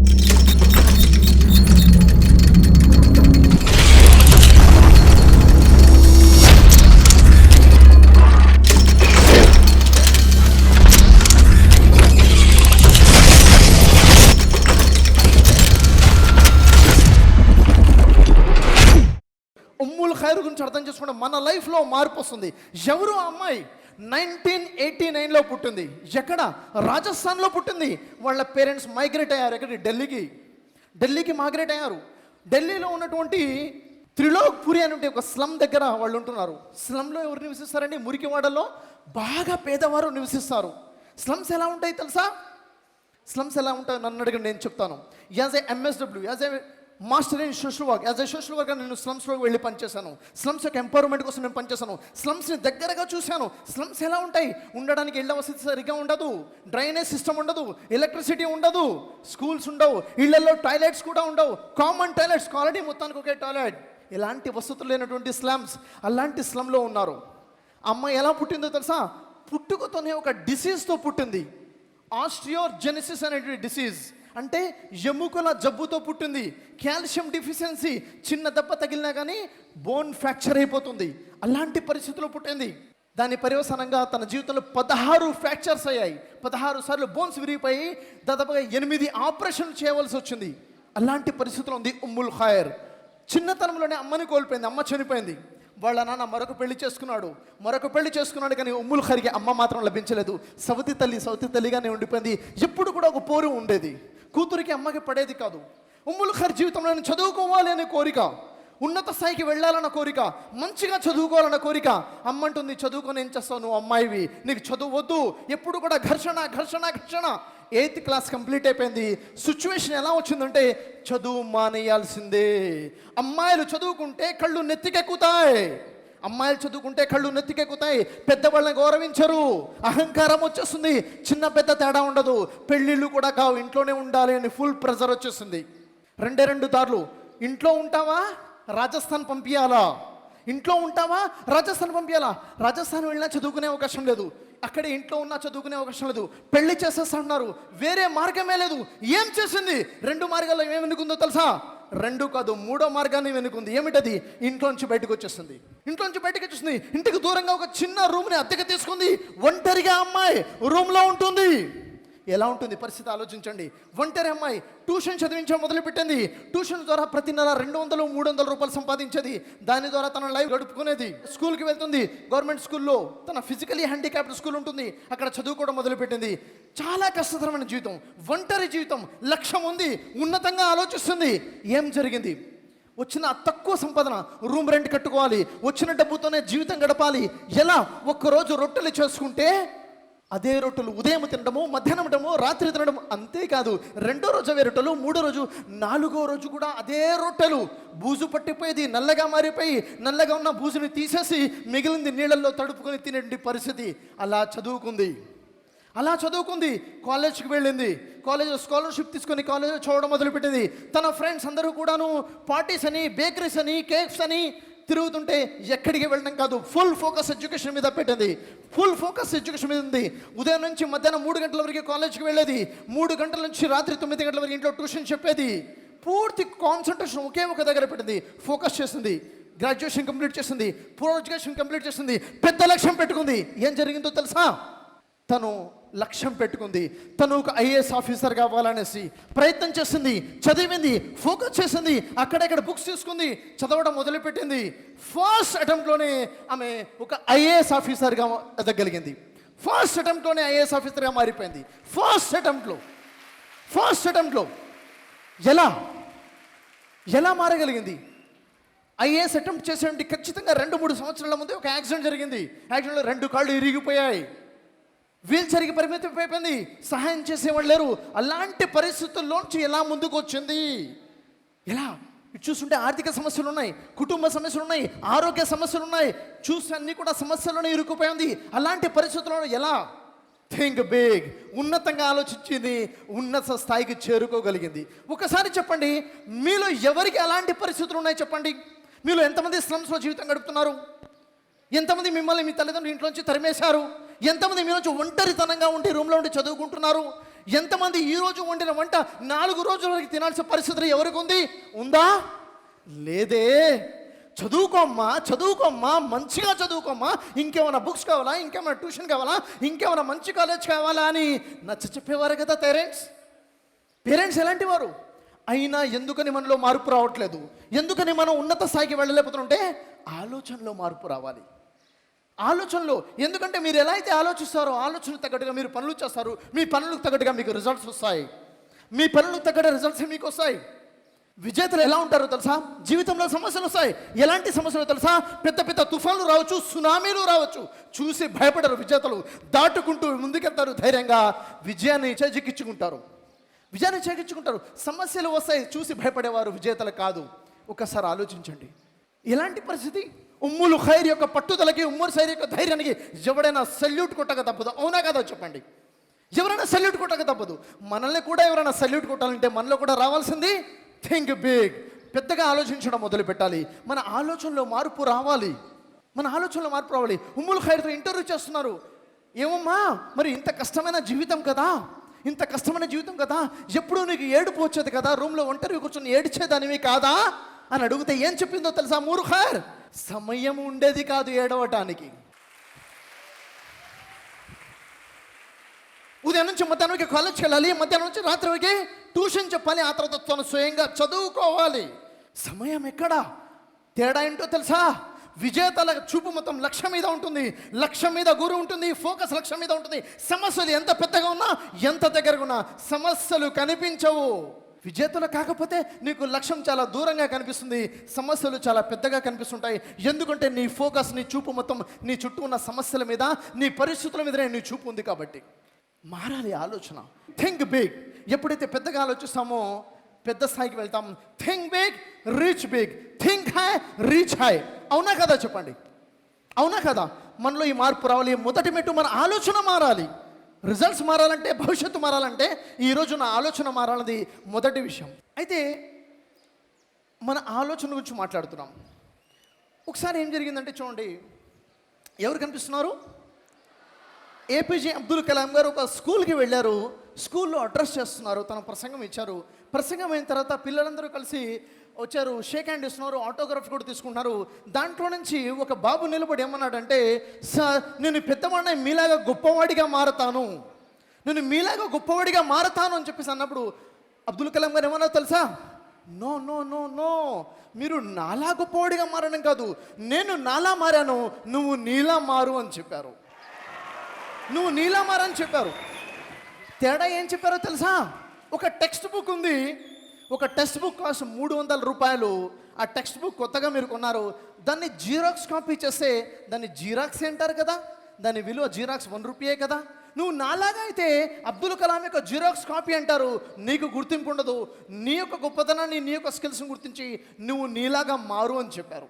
ఉమ్ముల్ ఖైర్ గురించి అర్థం చేసుకుంటే మన లైఫ్లో మార్పు వస్తుంది. ఎవరు ఆ అమ్మాయి? నైన్టీన్ ఎయిటీ నైన్లో పుట్టింది. ఎక్కడ? రాజస్థాన్లో పుట్టింది. వాళ్ళ పేరెంట్స్ మైగ్రేట్ అయ్యారు. ఎక్కడికి ఢిల్లీకి. ఢిల్లీకి మైగ్రేట్ అయ్యారు. ఢిల్లీలో ఉన్నటువంటి త్రిలోక్పురి అనే ఒక స్లమ్ దగ్గర వాళ్ళు ఉంటున్నారు. స్లమ్లో ఎవరు నివసిస్తారండి? మురికివాడలో బాగా పేదవారు నివసిస్తారు. స్లమ్స్ ఎలా ఉంటాయి తెలుసా? స్లమ్స్ ఎలా ఉంటాయో నన్ను అడిగిన నేను చెప్తాను. As a MSW as a master in social work. As a social work నేను స్లమ్స్లోకి వెళ్ళి పనిచేశాను. స్లమ్స్ యొక్క ఎంపవర్మెంట్ కోసం నేను పనిచేశాను. స్లమ్స్ని దగ్గరగా చూశాను. స్లమ్స్ ఎలా ఉంటాయి? ఉండడానికి ఇళ్ళ వసతి సరిగ్గా ఉండదు. డ్రైనేజ్ సిస్టమ్ ఉండదు. ఎలక్ట్రిసిటీ ఉండదు. స్కూల్స్ ఉండవు. ఇళ్ళలో టాయిలెట్స్ కూడా ఉండవు. కామన్ టాయిలెట్స్ కాలనీ మొత్తానికి ఒకే టాయిలెట్ ఇలాంటి వసతులు లేనటువంటి స్లమ్స్ అలాంటి స్లమ్లో ఉన్నారు. అమ్మాయి ఎలా పుట్టిందో తెలుసా? పుట్టుకతోనే ఒక డిసీజ్తో పుట్టింది. ఆస్ట్రియోర్ జెనిసిస్ అనేటువంటి డిసీజ్ అంటే ఎముకల జబ్బుతో పుట్టింది. కాల్షియం డిఫిషియన్సీ చిన్న దెబ్బ తగిలినా కానీ బోన్ ఫ్రాక్చర్ అయిపోతుంది. అలాంటి పరిస్థితిలో పుట్టింది. దాని పర్యవసానంగా తన జీవితంలో పదహారు ఫ్రాక్చర్స్ అయ్యాయి. పదహారు సార్లు బోన్స్ విరిగిపోయి దాదాపుగా ఎనిమిది ఆపరేషన్లు చేయవలసి వచ్చింది. అలాంటి పరిస్థితిలో ఉంది ఉమ్ముల్ ఖాయర్ చిన్నతనంలోనే అమ్మని కోల్పోయింది. అమ్మ చనిపోయింది. వాళ్ళ నాన్న మరొక పెళ్ళి చేసుకున్నాడు. మరొక పెళ్ళి చేసుకున్నాడు కానీ ఉమ్ములు ఖైర్కి అమ్మ మాత్రం లభించలేదు. సవతి తల్లి సవతి తల్లిగానే ఉండిపోయింది. ఎప్పుడు కూడా ఒక పోరు ఉండేది. కూతురికి అమ్మకి పడేది కాదు. ఉమ్ములు ఖైర్ జీవితంలో నేను చదువుకోవాలి అనే కోరిక ఉన్నత స్థాయికి వెళ్ళాలన్న కోరిక మంచిగా చదువుకోవాలన్న కోరిక. అమ్మంటుంది చదువుకొని ఏం చేస్తావు? నువ్వు అమ్మాయివి. నీకు చదువు వద్దు. ఎప్పుడు కూడా ఘర్షణ ఘర్షణ ఘర్షణ. ఎయిత్ క్లాస్ కంప్లీట్ అయిపోయింది. సిచ్యువేషన్ ఎలా వచ్చిందంటే చదువు మానేయాల్సిందే. అమ్మాయిలు చదువుకుంటే కళ్ళు నెత్తికెక్కుతాయి. అమ్మాయిలు చదువుకుంటే కళ్ళు నెత్తికెక్కుతాయి. పెద్దవాళ్ళని గౌరవించరు. అహంకారం వచ్చేస్తుంది. చిన్న పెద్ద తేడా ఉండదు. పెళ్ళిళ్ళు కూడా కావు. ఇంట్లోనే ఉండాలి అని ఫుల్ ప్రెజర్ వచ్చేస్తుంది. రెండే రెండు దారులు. ఇంట్లో ఉంటావా? రాజస్థాన్ పంపించాలా ఇంట్లో ఉంటావా? రాజస్థాన్ పంపించాలా రాజస్థాన్ వెళ్ళినా చదువుకునే అవకాశం లేదు. అక్కడ ఇంట్లో ఉన్నా చదువుకునే అవకాశం లేదు. పెళ్ళి చేసేస్తున్నారు వేరే మార్గమే లేదు. ఏం చేసింది? రెండు మార్గాల్లో ఏమి వెనుకుందో తెలుసా? రెండు కాదు మూడో మార్గాన్ని వెనుకుంది. ఏమిటది? ఇంట్లోంచి బయటకు వచ్చేస్తుంది ఇంట్లోంచి బయటకు వచ్చేస్తుంది ఇంటికి దూరంగా ఒక చిన్న రూమ్ని అద్దెకి తీసుకుంది. ఒంటరిగా అమ్మాయి రూమ్లో ఉంటుంది. ఎలా ఉంటుంది పరిస్థితి ఆలోచించండి. ఒంటరి అమ్మాయి ట్యూషన్ చదివించడం మొదలుపెట్టింది. ట్యూషన్ ద్వారా ప్రతి నెల రెండు వందలు మూడు వందల రూపాయలు సంపాదించేది. దాని ద్వారా తన లైఫ్ గడుపుకునేది. స్కూల్కి వెళ్తుంది. గవర్నమెంట్ స్కూల్లో తన ఫిజికలీ హ్యాండిక్యాప్డ్ స్కూల్ ఉంటుంది. అక్కడ చదువుకోవడం మొదలుపెట్టింది. చాలా కష్టతరమైన జీవితం. ఒంటరి జీవితం. లక్ష్యం ఉంది. ఉన్నతంగా ఆలోచిస్తుంది. ఏం జరిగింది? వచ్చిన తక్కువ సంపాదన రూమ్ రెంట్ కట్టుకోవాలి. వచ్చిన డబ్బుతోనే జీవితం గడపాలి. ఎలా? ఒక్కరోజు రొట్టెలు చేసుకుంటే అదే రొట్టెలు ఉదయం తినడము మధ్యాహ్నం తినడము రాత్రి తినడం అంతేకాదు రెండో రోజు అవే రొట్టెలు మూడో రోజు నాలుగో రోజు కూడా అదే రొట్టెలు. బూజు పట్టిపోయేది నల్లగా మారిపోయి నల్లగా ఉన్న బూజుని తీసేసి మిగిలింది నీళ్ళల్లో తడుపుకొని తినేటువంటి పరిస్థితి అలా చదువుకుంది. అలా చదువుకుంది కాలేజ్కి వెళ్ళింది. కాలేజ్ స్కాలర్షిప్ తీసుకొని కాలేజ్ చూడడం మొదలుపెట్టింది. తన ఫ్రెండ్స్ అందరూ కూడాను పార్టీస్ అని బేకరీస్ అని కేక్స్ అని తిరుగుతుంటే ఎక్కడికి వెళ్ళడం కాదు ఫుల్ ఫోకస్ ఎడ్యుకేషన్ మీద పెట్టింది. ఫుల్ ఫోకస్ ఎడ్యుకేషన్ మీద ఉంది. ఉదయం నుంచి మధ్యాహ్నం మూడు గంటల వరకు కాలేజ్కి వెళ్ళేది. మూడు గంటల నుంచి రాత్రి తొమ్మిది గంటల వరకు ఇంట్లో ట్యూషన్ చెప్పేది. పూర్తి కాన్సన్ట్రేషన్ ఒకే ఒక దగ్గర పెట్టింది. ఫోకస్ చేసింది. గ్రాడ్యుయేషన్ కంప్లీట్ చేసింది. పూర్వ ఎడ్యుకేషన్ కంప్లీట్ చేసింది. పెద్ద లక్ష్యం పెట్టుకుంది. ఏం జరిగిందో తెలుసా? తను లక్ష్యం పెట్టుకుంది. తను ఒక ఐఏఎస్ ఆఫీసర్ కావాలనేసి ప్రయత్నం చేసింది చదివింది ఫోకస్ చేసింది అక్కడక్కడ బుక్స్ తీసుకుంది చదవడం మొదలుపెట్టింది. ఫస్ట్ అటెంప్ట్లోనే ఆమె ఒక ఐఏఎస్ ఆఫీసర్గా ఎదగలిగింది. ఫస్ట్ అటెంప్ట్లోనే ఐఏఎస్ ఆఫీసర్గా మారిపోయింది. ఫస్ట్ అటెంప్ట్లో ఫస్ట్ అటెంప్ట్లో ఎలా ఎలా మారగలిగింది? ఐఏఎస్ అటెంప్ట్ చేసేటువంటి ఖచ్చితంగా రెండు మూడు సంవత్సరాల ముందే ఒక యాక్సిడెంట్ జరిగింది. యాక్సిడెంట్లో రెండు కాళ్ళు ఇరిగిపోయాయి. వీల్ చరికి పరిమితం అయిపోయింది. సహాయం చేసేవాళ్ళు లేరు. అలాంటి పరిస్థితుల్లోంచి ఎలా ముందుకు వచ్చింది? ఎలా? చూస్తుంటే ఆర్థిక సమస్యలు ఉన్నాయి కుటుంబ సమస్యలు ఉన్నాయి ఆరోగ్య సమస్యలు ఉన్నాయి. చూసి అన్ని కూడా సమస్యలోనే ఇరుక్కుపోయింది అలాంటి పరిస్థితుల్లో ఎలా? థింక్ బిగ్ ఉన్నతంగా ఆలోచించింది ఉన్నత స్థాయికి చేరుకోగలిగింది. ఒకసారి చెప్పండి మీలో ఎవరికి అలాంటి పరిస్థితులు ఉన్నాయి చెప్పండి? మీలో ఎంతమంది స్లమ్స్లో జీవితం గడుపుతున్నారు? ఎంతమంది మిమ్మల్ని మీ తల్లిదండ్రులు ఇంట్లోంచి తరిమేశారు? ఎంతమంది మీరు ఒంటరితనంగా ఉండి రూమ్లో ఉండి చదువుకుంటున్నారు? ఎంతమంది ఈ రోజు వండిన వంట నాలుగు రోజుల వరకు తినాల్సిన పరిస్థితులు ఎవరికి ఉంది? ఉందా లేదే. చదువుకోమ్మా చదువుకోమ్మా మంచిగా చదువుకోమ్మా. ఇంకేమైనా బుక్స్ కావాలా? ఇంకేమైనా ట్యూషన్ కావాలా? ఇంకేమైనా మంచి కాలేజ్ కావాలా అని నచ్చ చెప్పేవారు కదా పేరెంట్స్? పేరెంట్స్ ఎలాంటి వారు అయినా ఎందుకని మనలో మార్పు రావట్లేదు? ఎందుకని మనం ఉన్నత స్థాయికి వెళ్ళలేకపోతుంటే ఆలోచనలో మార్పు రావాలి. ఆలోచనలు ఎందుకంటే మీరు ఎలా అయితే ఆలోచిస్తారో ఆలోచనకు తగ్గట్టుగా మీరు పనులు చేస్తారు మీ పనులకు తగ్గట్టుగా మీకు రిజల్ట్స్ వస్తాయి. మీ పనులకు తగ్గట్టు రిజల్ట్స్ మీకు వస్తాయి. విజేతలు ఎలా ఉంటారో తెలుసా? జీవితంలో సమస్యలు వస్తాయి. ఎలాంటి సమస్యలు తెలుసా? పెద్ద పెద్ద తుఫాన్లు రావచ్చు సునామీలు రావచ్చు. చూసి భయపడరు విజేతలు. దాటుకుంటూ ముందుకెళ్తారు ధైర్యంగా. విజయాన్ని చేజిక్కించుకుంటారు. విజయాన్ని చేజిక్కించుకుంటారు. సమస్యలు వస్తాయి చూసి భయపడేవారు విజేతలు కాదు. ఒకసారి ఆలోచించండి. ఎలాంటి పరిస్థితి? ఉమ్ములు ఖైర్ యొక్క పట్టుదలకి ఉమ్ములు ఖైర్ యొక్క ధైర్యానికి ఎవడైనా సల్యూట్ కొట్టక తప్పదు. అవునా కదా చెప్పండి? ఎవరైనా సెల్యూట్ కొట్టక తప్పదు. మనల్ని కూడా ఎవరైనా సెల్యూట్ కొట్టాలంటే మనలో కూడా రావాల్సింది థింక్ బిగ్ పెద్దగా ఆలోచించడం మొదలు పెట్టాలి మన ఆలోచనలో మార్పు రావాలి. మన ఆలోచనలో మార్పు రావాలి. ఉమ్ముల్ ఖైర్తో ఇంటర్వ్యూ చేస్తున్నారు. ఏమమ్మా మరి ఇంత కష్టమైన జీవితం కదా? ఇంత కష్టమైన జీవితం కదా? ఎప్పుడు నీకు ఏడుపు వచ్చేది కదా? రూమ్లో ఒంటరి కూర్చొని ఏడ్చేదానివి కాదా? అని అడిగితే ఏం చెప్పిందో తెలుసా మూరు ఖైర్ సమయం ఉండేది కాదు ఏడవటానికి. ఉదయం నుంచి మధ్యాహ్నంకి కాలేజ్కి వెళ్ళాలి మధ్యాహ్నం నుంచి రాత్రికి ట్యూషన్ చెప్పాలి ఆ తర్వాత తను స్వయంగా చదువుకోవాలి. సమయం ఎక్కడా? తేడా ఏంటో తెలుసా? విజేతల చూపు మొత్తం లక్ష్యం మీద ఉంటుంది. లక్ష్యం మీద గురి ఉంటుంది ఫోకస్ లక్ష్యం మీద ఉంటుంది. సమస్యలు ఎంత పెద్దగా ఉన్నా ఎంత దగ్గరగా ఉన్నా సమస్యలు కనిపించవు. విజేతలు కాకపోతే నీకు లక్ష్యం చాలా దూరంగా కనిపిస్తుంది సమస్యలు చాలా పెద్దగా కనిపిస్తుంటాయి. ఎందుకంటే నీ ఫోకస్ నీ చూపు మొత్తం నీ చుట్టూ ఉన్న సమస్యల మీద నీ పరిస్థితుల మీదనే నీ చూపు ఉంది కాబట్టి. మారాలి ఆలోచన. థింక్ బిగ్ ఎప్పుడైతే పెద్దగా ఆలోచిస్తామో పెద్ద స్థాయికి వెళ్తాం. Think big reach big think high reach high అవునా కదా చెప్పండి? అవునా కదా? మనలో ఈ మార్పు రావాలి. మొదటి మెట్టు మన ఆలోచన మారాలి. రిజల్ట్స్ మారాలంటే భవిష్యత్తు మారాలంటే ఈరోజు నా ఆలోచన మారాలది మొదటి విషయం. అయితే మన ఆలోచన గురించి మాట్లాడుతున్నాం. ఒకసారి ఏం జరిగిందంటే చూడండి ఎవరు కనిపిస్తున్నారు? ఏపీజే అబ్దుల్ కలాం గారు ఒక స్కూల్కి వెళ్ళారు స్కూల్లో అడ్రస్ చేస్తున్నారు తన ప్రసంగం ఇచ్చారు. ప్రసంగం అయిన తర్వాత పిల్లలందరూ కలిసి వచ్చారు షేక్ హ్యాండ్ ఇస్తున్నారు ఆటోగ్రాఫ్ కూడా తీసుకుంటున్నారు. దాంట్లో నుంచి ఒక బాబు నిలబడి ఏమన్నాడంటే సార్ నేను పెద్దవాడిని మీలాగా గొప్పవాడిగా మారతాను. నేను మీలాగా గొప్పవాడిగా మారతాను అని చెప్పేసి అన్నప్పుడు అబ్దుల్ కలాం గారు ఏమన్నా తెలుసా? No no no no. మీరు నాలా గొప్పవాడిగా మారడం కాదు. నేను నాలా మారాను. నువ్వు నీలా మారు అని చెప్పారు. నువ్వు నీలా మారని చెప్పారు. తేడా ఏం చెప్పారో తెలుసా? ఒక టెక్స్ట్ బుక్ ఉంది. ఒక టెక్స్ట్ బుక్ కాస్ట్ మూడు వందల రూపాయలు. ఆ టెక్స్ట్ బుక్ కొత్తగా మీరు కొన్నారు. దాన్ని జీరాక్స్ కాపీ చేస్తే దాన్ని జీరాక్స్ అంటారు కదా? దాని విలువ జీరాక్స్ వన్ రూపీయే కదా? నువ్వు నాలాగా అయితే అబ్దుల్ కలాం యొక్క జీరాక్స్ కాపీ అంటారు. నీకు గుర్తింపు ఉండదు. నీ యొక్క గొప్పతనాన్ని నీ యొక్క స్కిల్స్ని గుర్తించి నువ్వు నీలాగా మారు అని చెప్పారు.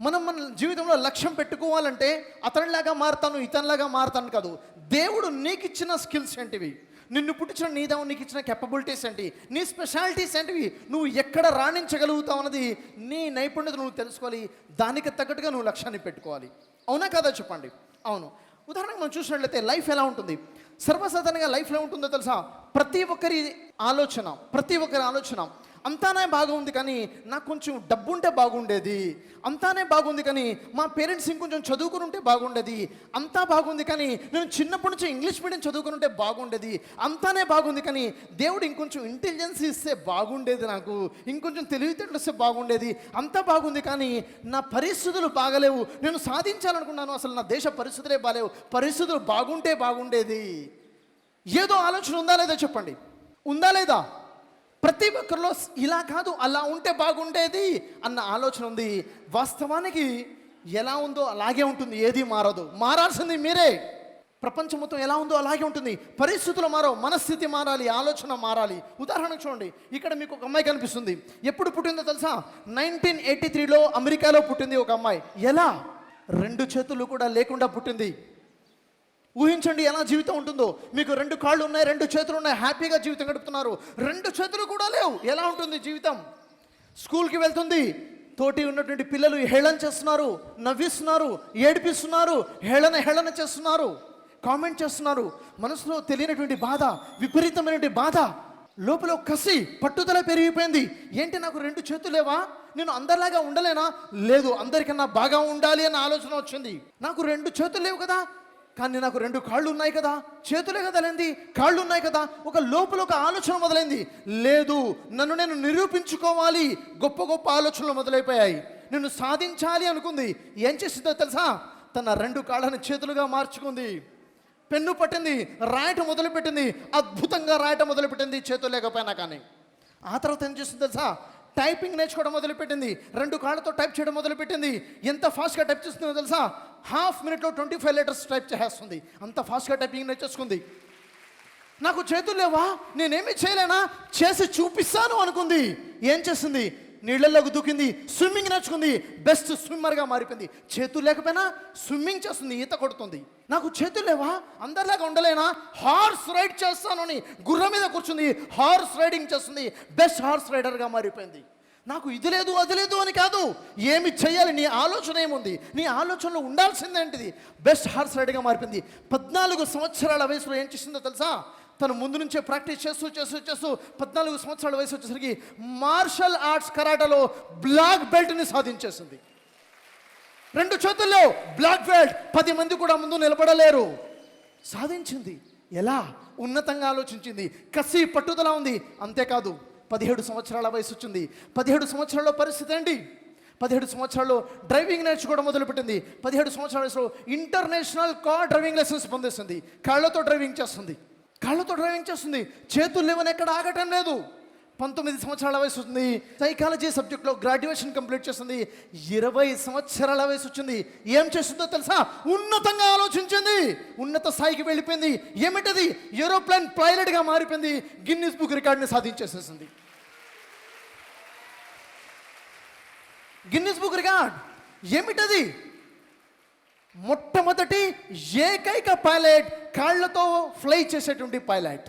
మనం మన జీవితంలో లక్ష్యం పెట్టుకోవాలంటే అతనిలాగా మారుతాను ఇతనిలాగా మారుతాను కాదు. దేవుడు నీకు ఇచ్చిన స్కిల్స్ ఏంటివి? నిన్ను పుట్టించిన నీ దేవుడు నీకు ఇచ్చిన కెపబిలిటీస్ ఏంటి? నీ స్పెషాలిటీస్ ఏంటివి? నువ్వు ఎక్కడ రాణించగలుగుతావు అన్నది నీ నైపుణ్యత నువ్వు తెలుసుకోవాలి. దానికి తగ్గట్టుగా నువ్వు లక్ష్యాన్ని పెట్టుకోవాలి. అవునా కదా చెప్పండి? అవును. ఉదాహరణకు మనం చూసినట్లయితే లైఫ్ ఎలా ఉంటుంది? సర్వసాధారణంగా లైఫ్ ఎలా ఉంటుందో తెలుసా? ప్రతి ఒక్కరి ఆలోచన ప్రతి ఒక్కరి ఆలోచన అంతానే బాగుంది కానీ నాకు కొంచెం డబ్బు ఉంటే బాగుండేది. అంతానే బాగుంది కానీ మా పేరెంట్స్ ఇంకొంచెం చదువుకుని ఉంటే బాగుండేది. అంతా బాగుంది కానీ నేను చిన్నప్పటి నుంచి ఇంగ్లీష్ మీడియం చదువుకుని ఉంటే బాగుండేది. అంతానే బాగుంది కానీ దేవుడు ఇంకొంచెం ఇంటెలిజెన్స్ ఇస్తే బాగుండేది నాకు. ఇంకొంచెం తెలివితేటలు ఇస్తే బాగుండేది. అంతా బాగుంది కానీ నా పరిస్థితులు బాగలేవు. నేను సాధించాలనుకున్నాను అసలు నా దేశ పరిస్థితులే బాగలేవు పరిస్థితులు బాగుంటే బాగుండేది. ఏదో ఆలోచన ఉందా లేదా చెప్పండి? ఉందా లేదా? ప్రతి ఒక్కరిలో ఇలా కాదు అలా ఉంటే బాగుండేది అన్న ఆలోచన ఉంది. వాస్తవానికి ఎలా ఉందో అలాగే ఉంటుంది ఏది మారదు. మారాల్సింది మీరే. ప్రపంచం మొత్తం ఎలా ఉందో అలాగే ఉంటుంది. పరిస్థితులు మారవు మనస్థితి మారాలి ఆలోచన మారాలి. ఉదాహరణకు చూడండి ఇక్కడ మీకు ఒక అమ్మాయి కనిపిస్తుంది. ఎప్పుడు పుట్టిందో తెలుసా? నైన్టీన్ ఎయిటీ త్రీలో అమెరికాలో పుట్టింది ఒక అమ్మాయి. ఎలా? రెండు చేతులు కూడా లేకుండా పుట్టింది. ఊహించండి ఎలా జీవితం ఉంటుందో. మీకు రెండు కాళ్ళు ఉన్నాయి రెండు చేతులు ఉన్నాయి హ్యాపీగా జీవితం గడుపుతున్నారు. రెండు చేతులు కూడా లేవు. ఎలా ఉంటుంది జీవితం? స్కూల్కి వెళ్తుంది. తోటి ఉన్నటువంటి పిల్లలు హేళన చేస్తున్నారు నవ్విస్తున్నారు ఏడిపిస్తున్నారు హేళన హేళన చేస్తున్నారు కామెంట్ చేస్తున్నారు. మనసులో తెలియనటువంటి బాధ విపరీతమైనటువంటి బాధ. లోపల కసి పట్టుదల పెరిగిపోయింది. ఏంటి నాకు రెండు చేతులు లేవా? నేను అందరిలాగా ఉండలేనా? లేదు అందరికన్నా బాగా ఉండాలి అన్న ఆలోచన వచ్చింది. నాకు రెండు చేతులు లేవు కదా. కానీ నాకు రెండు కాళ్ళు ఉన్నాయి కదా. చేతులే కదలైంది కాళ్ళు ఉన్నాయి కదా. ఒక లోపల ఒక ఆలోచన మొదలైంది. లేదు నన్ను నేను నిరూపించుకోవాలి. గొప్ప గొప్ప ఆలోచనలు మొదలైపోయాయి. నిన్ను సాధించాలి అనుకుంది. ఏం చేసిందో తెలుసా? తన రెండు కాళ్ళను చేతులుగా మార్చుకుంది. పెన్ను పట్టింది రాయటం మొదలుపెట్టింది. అద్భుతంగా రాయటం మొదలుపెట్టింది చేతులు లేకపోయినా కానీ. ఆ తర్వాత ఏం చేస్తుంది తెలుసా? టైపింగ్ నేర్చుకోవడం మొదలుపెట్టింది. రెండు కాళ్ళతో టైప్ చేయడం మొదలుపెట్టింది. ఎంత ఫాస్ట్గా టైప్ చేస్తుందో తెలుసా? హాఫ్ మినిట్లో ట్వంటీ ఫైవ్ లెటర్స్ టైప్ చేసేస్తుంది. అంత ఫాస్ట్గా టైపింగ్ నేర్చేసుకుంది. నాకు చేతులు లేవా? నేనేమి చేయలేనా? చేసి చూపిస్తాను అనుకుంది. ఏం చేసింది? నీళ్ళల్లోకి దూకింది స్విమ్మింగ్ నేర్చుకుంది బెస్ట్ స్విమ్మర్గా మారిపోయింది. చేతులు లేకపోయినా స్విమ్మింగ్ చేస్తుంది ఈత కొడుతుంది. నాకు చేతులు లేవా? అందరిలాగా ఉండలేనా? హార్స్ రైడ్ చేస్తాను అని గుర్రం మీద కూర్చుంది హార్స్ రైడింగ్ చేస్తుంది బెస్ట్ హార్స్ రైడర్గా మారిపోయింది. నాకు ఇది లేదు అది లేదు అని కాదు. ఏమి చేయాలి నీ ఆలోచన ఏముంది? నీ ఆలోచనలో ఉండాల్సిందేంటిది? బెస్ట్ హార్స్ రైడర్గా మారిపోయింది. పద్నాలుగు సంవత్సరాల వయసులో ఏం చేసిందో తెలుసా? తను ముందు నుంచే ప్రాక్టీస్ చేస్తూ చేస్తూ చేస్తూ పద్నాలుగు సంవత్సరాల వయసు వచ్చేసరికి మార్షల్ ఆర్ట్స్ కరాటలో బ్లాక్ బెల్ట్ని సాధించేసింది. రెండు చేతుల్లో బ్లాక్ బెల్ట్ పది మంది కూడా ముందు నిలబడలేరు. సాధించింది. ఎలా? ఉన్నతంగా ఆలోచించింది. కసి పట్టుదల ఉంది. అంతేకాదు పదిహేడు సంవత్సరాల వయసు వచ్చింది. పదిహేడు సంవత్సరాల్లో పరిస్థితి ఏంటి? పదిహేడు సంవత్సరాల్లో డ్రైవింగ్ నేర్చుకోవడం మొదలుపెట్టింది. పదిహేడు సంవత్సరాల వయసులో ఇంటర్నేషనల్ కార్ డ్రైవింగ్ లైసెన్స్ పొందేసింది. కాళ్ళతో డ్రైవింగ్ చేస్తుంది. కాళ్ళతో డ్రైవింగ్ చేస్తుంది. చేతులు లేవని ఎక్కడ ఆగటం లేదు. పంతొమ్మిది సంవత్సరాల వయసు వచ్చింది సైకాలజీ సబ్జెక్ట్లో గ్రాడ్యుయేషన్ కంప్లీట్ చేస్తుంది. ఇరవై సంవత్సరాల వయసు వచ్చింది. ఏం చేస్తుందో తెలుసా? ఉన్నతంగా ఆలోచించింది. ఉన్నత స్థాయికి వెళ్ళిపోయింది. ఏమిటది? ఏరోప్లేన్ పైలట్గా మారిపోయింది. గిన్నిస్ బుక్ రికార్డ్ని సాధించేసేసింది. Guinness book record. ఏమిటది? మొట్టమొదటి ఏకైక పైలట్ కాళ్ళతో ఫ్లై చేసేటువంటి పైలట్.